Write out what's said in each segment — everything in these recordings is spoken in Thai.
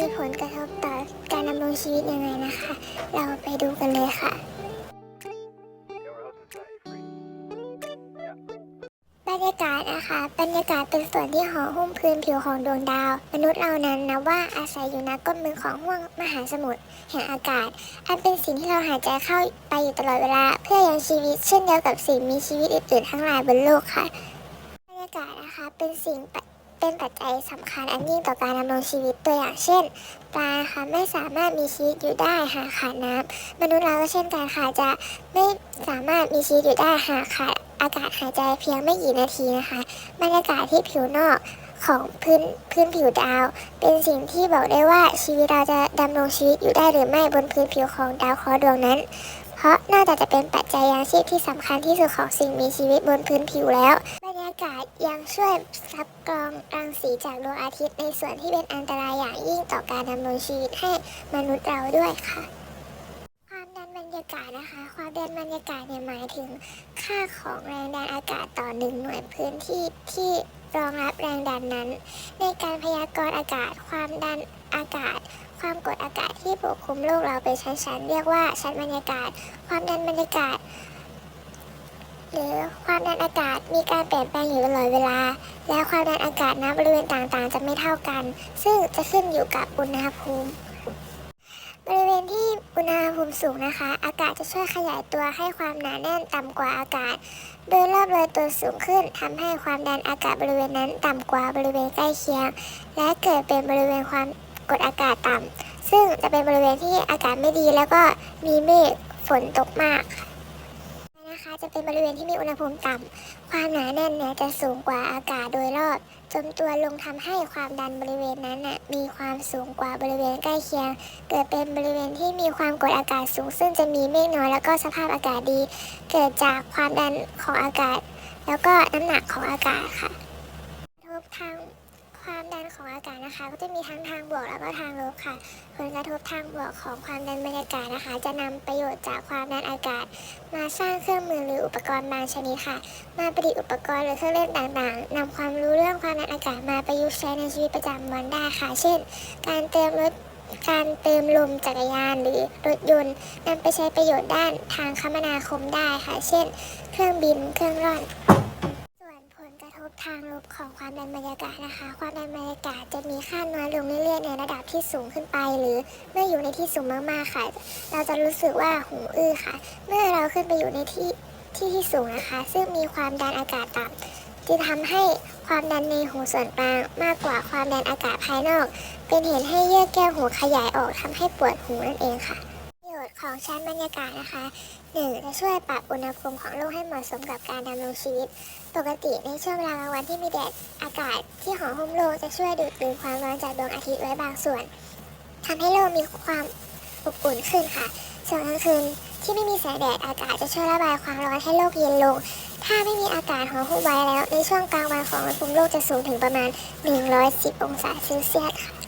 มีผลกระทบต่อการดำรงชีวิตยังไงนะคะ เราไปดูกันเลยค่ะ บรรยากาศนะคะ บรรยากาศเป็นส่วนที่ห่อหุ้มพื้นผิวของดวงดาว มนุษย์เรานั้นนะว่าอาศัยอยู่ในก้นมือของห้วงมหาสมุทรแห่งอากาศ อันเป็นสิ่งที่เราหายใจเข้าไปอยู่ตลอดเวลา เพื่อยังชีวิตเช่นเดียวกับสิ่งมีชีวิตอื่นๆทั้งหลายบนโลกค่ะ บรรยากาศนะคะเป็นสิ่ง เป็นปัจจัยสำคัญอันยิ่งต่อการดำรงชีวิตตัวอย่างเช่นปลาค่ะไม่สามารถมีชีวิตอยู่ได้หากขาดน้ำมนุษย์เราก็เช่นกันค่ะจะไม่สามารถมีชีวิตอยู่ได้หากขาดอากาศหายใจเพียงไม่กี่นาทีนะคะบรรยากาศที่ผิวนอกของพื้นพื้นผิวดาว เป็นสิ่งที่บอกได้ว่าชีวิตเราจะดำรงชีวิตอยู่ได้หรือไม่บนพื้นผิวของดาวเคราะห์ดวงนั้น เพราะนอกจากจะเป็นปัจจัยยังชีพที่สำคัญที่สุดของสิ่งมีชีวิตบนพื้นผิวแล้ว กาศยังช่วยซับกรองรังสีจากดวงอาทิตย์ในส่วนที่เป็นอันตรายอย่างยิ่งต่อการดำรงชีวิตให้มนุษย์เราด้วยค่ะ ความดันบรรยากาศนะคะ ความดันบรรยากาศเนี่ยหมายถึงค่าของแรงดันอากาศต่อหนึ่งหน่วยพื้นที่ที่รองรับแรงดันนั้น ในการพยากรณ์อากาศ ความดันอากาศความกดอากาศที่ปกคลุมโลกเราเป็นชั้นๆ เรียกว่าชั้นบรรยากาศ ความดันบรรยากาศ หรือความดันอากาศมีการเปลี่ยนแปลงอยู่ตลอดเวลา และความดันอากาศณบริเวณต่างๆ จะไม่เท่ากัน ซึ่งจะขึ้นอยู่กับอุณหภูมิ บริเวณที่อุณหภูมิสูงนะคะ อากาศจะช่วยขยายตัวให้ความหนาแน่นต่ำกว่าอากาศ โดยรอบเลยตัวสูงขึ้นทำให้ความดันอากาศบริเวณนั้นต่ำกว่าบริเวณใกล้เคียง และเกิดเป็นบริเวณความกดอากาศต่ำซึ่งจะเป็นบริเวณที่อากาศไม่ดีแล้วก็มีเมฆฝนตกมากค่ะ จะเป็นบริเวณที่มีอุณหภูมิต่ำ ความหนาแน่นเนี่ยจะสูงกว่าอากาศโดยรอบจนตัวลงทำให้ความดันบริเวณนั้นน่ะมีความสูงกว่าบริเวณใกล้เคียง เกิดเป็นบริเวณที่มีความกดอากาศสูง ซึ่งจะมีเมฆน้อยแล้วก็สภาพอากาศดี เกิดจากความดันของอากาศ แล้วก็น้ำหนักของอากาศค่ะกระทบทาง ความดันของอากาศนะคะ ก็จะมีทั้งทางบวกแล้วก็ทางลบค่ะ ผลกระทบทางบวกของความดันบรรยากาศนะคะ จะนำประโยชน์จากความดันอากาศ มาสร้างเครื่องมือหรืออุปกรณ์บางชนิดค่ะ มาประดิษฐ์อุปกรณ์หรือเครื่องเล่นต่างๆนำความรู้เรื่องความดันอากาศมาประยุกต์ใช้ในชีวิตประจำวันได้ค่ะ เช่น การเติมรถการเติมลมจักรยานหรือรถยนต์นำไปใช้ประโยชน์ด้านทางคมนาคมได้ค่ะ เช่น เครื่องบิน เครื่องร่อน ทางลบของความดันบรรยากาศนะคะ ความดันบรรยากาศจะมีค่าน้อยลงเรื่อยๆในระดับที่สูงขึ้นไป หรือเมื่ออยู่ในที่สูงมากๆค่ะ เราจะรู้สึกว่าหูอื้อค่ะ เมื่อเราขึ้นไปอยู่ในที่ที่ที่สูงนะคะ ซึ่งมีความดันอากาศต่ำจะทำให้ความดันในหูส่วนกลางมากกว่าความดันอากาศภายนอก เป็นเหตุให้เยื่อแก้วหูขยายออกทำให้ปวดหูนั่นเองค่ะ ของชั้นบรรยากาศนะคะ 1. จะช่วยปรับอุณหภูมิของโลกให้เหมาะสมกับการดำรงชีวิต ปกติในช่วงเวลากลางวันที่มีแดดอากาศที่ห่อหุ้มโลกจะช่วยดูดดื่มความร้อนจากดวงอาทิตย์ไว้บางส่วนทำให้โลกมีความอบอุ่นขึ้นค่ะส่วนกลางคืนที่ไม่มีแสงแดดอากาศจะช่วยระบายความร้อนให้โลกเย็นลง ถ้าไม่มีอากาศห่อหุ้มไว้แล้ว ในช่วงกลางวันของอุณหภูมิโลกจะสูงถึงประมาณ 110 องศาเซลเซียสค่ะ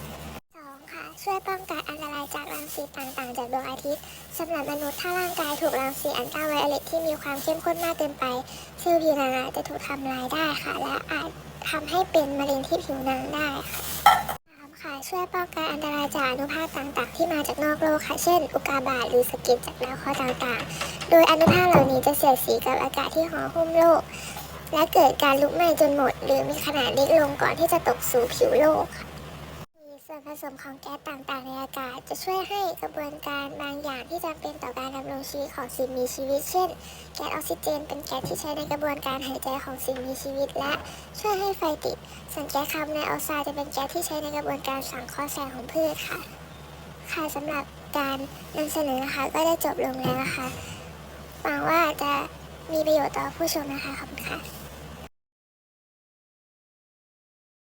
ทิตย์สำหรับมนุษย์ถ้าร่างกายถูกรังสีอันตราไวโอเลตที่มีความเข้มข้นมากเกินไปเซลล์ผิวหนังอาจะถูกทำลายได้ค่ะ และอาจทำให้เป็นมะเร็งที่ผิวหนังได้ค่ะค่ะช่วยป้องกันอันตรายจากอนุภาคต่างๆ ที่มาจากนอกโลกค่ะ เช่น อุกาบาตหรือสะเก็ดจากดาวเคราะห์ต่างๆ โดยอนุภาคเหล่านี้จะเสียดสีกับอากาศที่ห่อหุ้มโลก และเกิดการลุกไหม้จนหมด หรือมีขนาดเล็กลงก่อนที่จะตกสู่ผิวโลกค่ะ วนผสมของแก๊สต่างๆ ในอากาศ จะช่วยให้กระบวนการบางอย่างที่จำเป็นต่อการดำรงชีวิตของสิ่งมีชีวิต เช่น แก๊สออกซิเจน เป็นแก๊สที่ใช้ในกระบวนการหายใจของสิ่งมีชีวิต และช่วยให้ไฟติด ส่วนแก๊สคาร์บอนไดออกไซด์จะเป็นแก๊สที่ใช้ในกระบวนการสังเคราะห์แสงของพืชค่ะ ค่ะสำหรับการนำเสนอนะคะก็ได้จบลงแล้วนะคะหวังว่าจะมีประโยชน์ต่อผู้ชมนะคะขอบคุณค่ะ